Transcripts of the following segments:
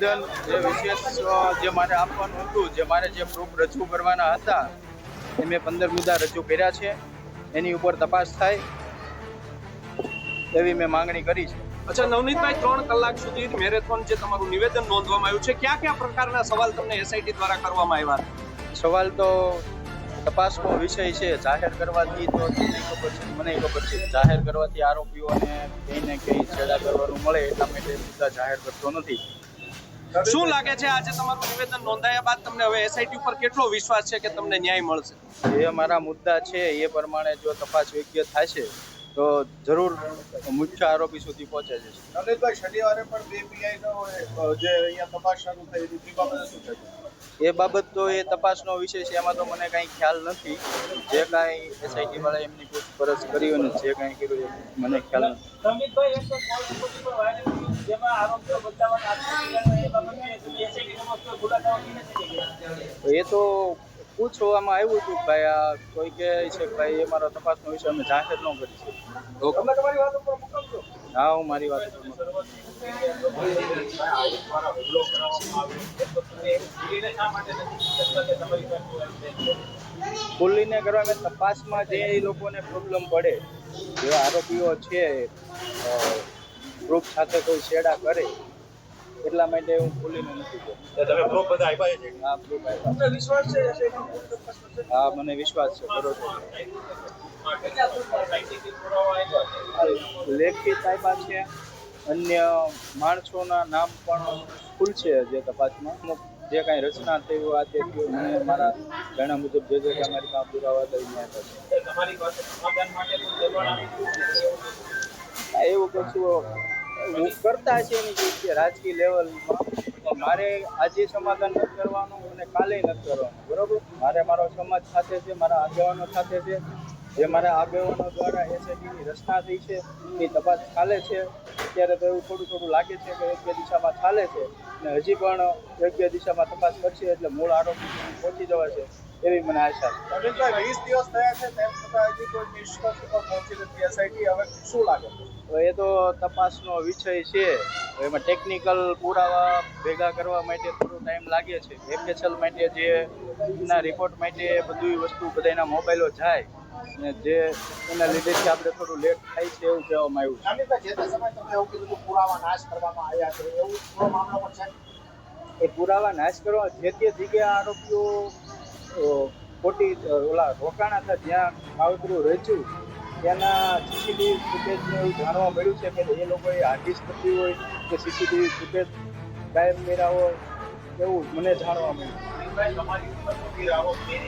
નિવેદન જે વિશેષ જે મારે આપવાનું હતું જે મારે જે પ્રૂફ રજૂ કરવાના હતા એ મેં પંદર મુદ્દા રજૂ કર્યા છે. એની ઉપર તપાસ થાય એવી મેં માંગણી કરી છે. અચ્છા નવનીતભાઈ ત્રણ કલાક સુધી મેરેથોન જે તમારું નિવેદન નોંધવામાં આવ્યું છે. કયા કયા પ્રકારના સવાલ તમને એસઆઈટી દ્વારા કરવામાં આવ્યા? સવાલ તો તપાસનો વિષય છે. જાહેર કરવાથી તો તમને ખબર છે. મને ખબર છે. જાહેર કરવાથી આરોપીઓને કંઈ ને કંઈ છેડા કરવાનું મળે એટલા માટે મુદ્દા જાહેર કરતો નથી. શું લાગે છે આજે તમારું નિવેદન નોંધાયા બાદ તમને હવે એસઆઈટી ઉપર કેટલો વિશ્વાસ છે કે તમને ન્યાય મળશે? એ મારા મુદ્દા છે એ પ્રમાણે જો તપાસ યોગ્ય થશે તો જરૂર મુખ્ય આરોપી સુધી પહોંચે છે લલિતભાઈ શનિવારે પણ બે પીઆઈ નો જે અહીંયા તપાસ શરૂ થઈ હતી બાબતે શું છે? એ બાબત તો એ તપાસનો વિષય છે એમાં તો મને કાંઈ ખ્યાલ નથી. જે કાંઈ એસઆઈટી વાળા એમની પૂછપરછ કરી અને જે કાંઈ કર્યું મને ખ્યાલ નથી. એ તો પૂછવામાં આવ્યું હતું કે ભાઈ આ કોઈ કહે છે કે ભાઈ એ મારો તપાસનો વિષય અમે જાહેર ન કરી છે તમે તમારી વાત ઉપર મુકમ છો? હા હું મારી વાત. ખુલ્લીને કરવા મેં તપાસમાં જે લોકોને પ્રોબ્લેમ પડે જે આરોપીઓ છે ગ્રુપ સાથે કોઈ છેડા કરે એટલા માટે હું ખુલ્લીને નથી કહેતો. તમે બધા આપ્યા છે હા. વિશ્વાસ છે? હા મને વિશ્વાસ છે બરોબર લેખિત આપ્યા છે અન્ય માણસોના નામ પણ ખુલશે જે તપાસમાં અમુક જે કાંઈ રચના થઈ આ તે મને મારા ઘણા મુજબ જે જે અમારી મારી પાસે પુરાવા છે દબાણ આવ્યું? આ એવું કશું કરતા છે એની જે રાજકીય લેવલમાં મારે આજે સમાધાન નથી કરવાનું અને કાલે નથી કરવાનું. બરોબર? મારે મારો સમાજ સાથે છે, મારા આગેવાનો સાથે છે. જે મારા આગેવાનો દ્વારા એસઆઈટીની રચના થઈ છે એની તપાસ ચાલે છે. અત્યારે તો એવું થોડું થોડું લાગે છે કે યોગ્ય દિશામાં ચાલે છે અને હજી પણ યોગ્ય દિશામાં તપાસ કરશે એટલે મૂળ આરોપી પહોંચી પહોંચી જવાશે એવી મને આશા છે. વીસ દિવસ થયા છે તેમ છતાં હજી કોઈ નિષ્કર્ષ પર પહોંચી નથી. એસઆઈટી હવે શું લાગે? છે એ તો તપાસનો વિષય છે. એમાં ટેકનિકલ પુરાવા ભેગા કરવા માટે થોડો ટાઈમ લાગે છે. એફએસએલ માટે જે ના રિપોર્ટ માટે બધી વસ્તુ બધાના મોબાઈલો જાય. ને જે એના લીધે થી આપણે થોડું લેટ થાય છે એવું કહેવામાં આવ્યું લલિતભાઈ જે તે સમય તમે એવું કીધું કે પુરાવા નાશ કરવામાં આવ્યા છે એવું થોડો મામલો પણ છે? છે એ પુરાવા નાશ કરવા જે તે જગ્યાએ આરોપીઓ ખોટી ઓલા રોકાણા હતા જ્યાં કાવતરું રચ્યું ત્યાંના સીસીટીવી ફૂટેજને એવું જાણવા મળ્યું છે કે એ લોકોએ હાર્ડિસ્ક કરતી હોય કે સીસીટીવી ફૂટેજ ગાયબ કર્યા હોય એવું મને જાણવા મળ્યું. સંબિતભાઈ, તમારી ઉપર ગંભીર આરોપ થઈ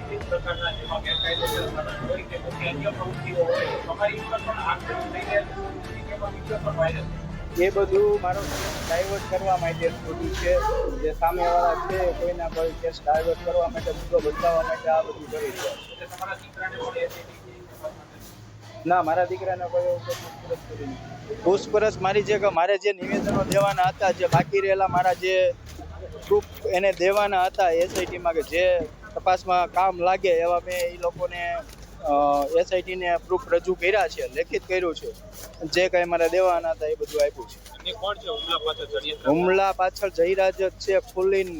વિવિધ પ્રકારના જેમાં ગેરકાયદેસર ખનન હોય કે પછી અન્ય પ્રવૃત્તિઓ હોય તમારી ઉપર પણ આક્ષેપ થઈ રહ્યા છે. કે એમાં વીડિયો પણ વાયરલ એ બધું મારો ડાયવર્ટ કરવા માટે ખોટું છે જે સામેવાળા છે કોઈના કોઈ કેસ ડાયવર્ટ કરવા માટે મુદ્દો બચાવવા માટે આ બધું કરી રહ્યા છે તમારા દીકરાને પણ ના મારા દીકરાને કોઈ પૂછપરછ કરી પૂછપરછ મારી જે કે મારે જે નિવેદનો દેવાના હતા જે બાકી રહેલા મારા જે પ્રૂફ એને દેવાના હતા એસઆઈટીમાં કે જે તપાસમાં કામ લાગે એવા મેં એ લોકોને એસઆઈટીને પ્રૂફ રજૂ કર્યા છે લેખિત કર્યું છે. જે કાંઈ મારે દેવાના હતા એ બધું આપ્યું છે. હુમલા પાછળ જહીરાજ છે ફૂલીન.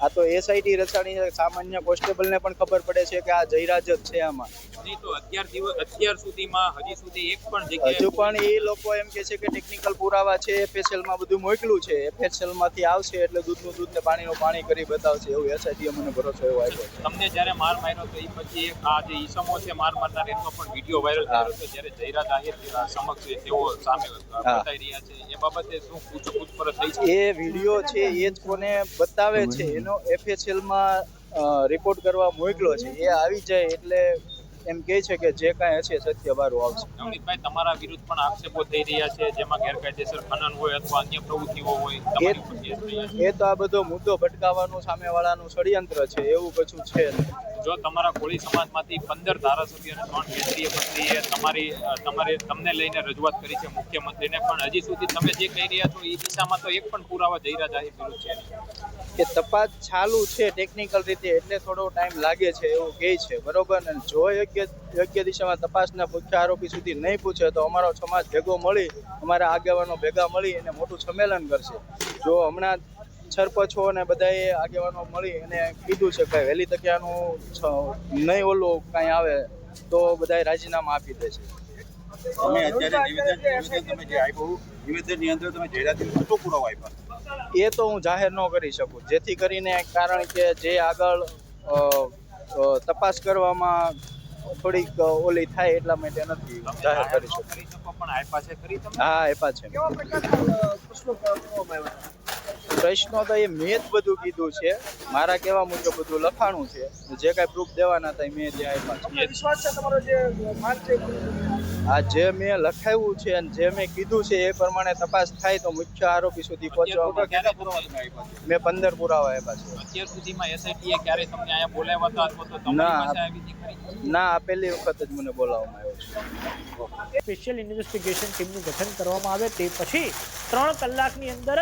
આ તો એસઆઈટી રચાણી સામાન્ય કોન્સ્ટેબલને પણ ખબર પડે છે કે આ જયરાજ જ છે આમાં. નહીં તો અત્યાર દિવસ અત્યાર સુધીમાં હજી સુધી એક પણ જગ્યાએ હજુ પણ એ લોકો એમ કે છે કે ટેકનિકલ પુરાવા છે એફએસએલમાં બધું મોકલું છે એફએસએલમાંથી આવશે એટલે દૂધનું દૂધ ને પાણીનું પાણી કરી બતાવશે એવું એસઆઈટી મને ભરોસો એવો આવ્યો તમને જ્યારે માર માર્યો તો એ પછી એક આ જે ઈસમો છે માર મારનાર એમનો પણ વીડિયો વાયરલ થયો છે જ્યારે જયરા જાહેર સમક્ષ તેઓ સામે બતાવી રહ્યા છે એ બાબતે શું પૂછ પૂછપરછ થઈ છે? એ વીડિયો છે એ જ કોને બતાવે છે એનો એફએસએલમાં રિપોર્ટ કરવા મોકલો છે એ આવી જાય એટલે એમ કહે છે કે જે કાંઈ હશે સત્ય બારું આવશે. નવનીતભાઈ તમારા વિરુદ્ધ પણ આક્ષેપો થઈ રહ્યા છે જેમાં ગેરકાયદેસર ખનન હોય અથવા અન્ય પ્રવૃત્તિઓ હોય એ તો આ બધો મુદ્દો ભટકાવવાનું સામેવાળાનું ષડયંત્ર છે એવું કશું છે જો તમારા કોળી સમાજમાંથી પંદર ધારાસભ્ય અને ત્રણ કેન્દ્રીય મંત્રીએ તમારી તમારે તમને લઈને રજૂઆત કરી છે મુખ્યમંત્રીને પણ હજી સુધી તમે જે કહી રહ્યા છો એ દિશામાં તો એક પણ પુરાવા આહિર વિરુદ્ધ છે. કે તપાસ ચાલુ છે ટેકનિકલ રીતે, એટલે થોડો ટાઈમ લાગે છે એવું કહે છે. બરોબર? ને જો યોગ્ય યોગ્ય દિશામાં તપાસના મુખ્ય આરોપી સુધી નહીં પૂછે, તો અમારો સમાજ ભેગો મળી, અમારા આગેવાનો ભેગા મળી અને મોટું સંમેલન કરશે. જો હમણાં સરપંચો અને બધાએ આગેવાનો મળી અને કીધું છે કે વહેલી તકે નહીં ઓલું કાંઈ આવે, તો બધાએ રાજીનામા આપી દે છે. તમે અત્યારે નિવેદન નિવેદન તમે જે આપ્યું, નિવેદનની અંદર તમે જાહેરાત શું પુરાવો આપ્યા. એ તો હું જાહેર ન કરી શકું. જેથી કરીને કારણ કે જે આગળ તપાસ કરવામાં થોડીક ઓલી થાય એટલા માટે નથી જાહેર કરી શકું. હા આપ્યા છે. પ્રશ્નો તો એ મેં જ બધું કીધું છે. મારા કહેવા મુજબ બધું લખાણું છે. જે કાંઈ પ્રૂફ દેવાના હતા એ મેં ત્યાં આપ્યા છે. આ જે મેં લખાવ્યું છે અને જે મેં કીધું છે એ પ્રમાણે તપાસ થાય તો મુખ્ય આરોપી સુધી છે મેં પંદર પુરાવા આપ્યા છે. અત્યાર સુધીમાં એસઆઈટી ક્યારે તમને અહીંયા બોલાવ્યા હતા ના. ના આ પહેલી વખત જ મને બોલાવવામાં આવ્યો છે. સ્પેશિયલ ઇન્વેસ્ટિગેશન ટીમનું ગઠન કરવામાં આવે તે પછી ત્રણ કલાકની અંદર જ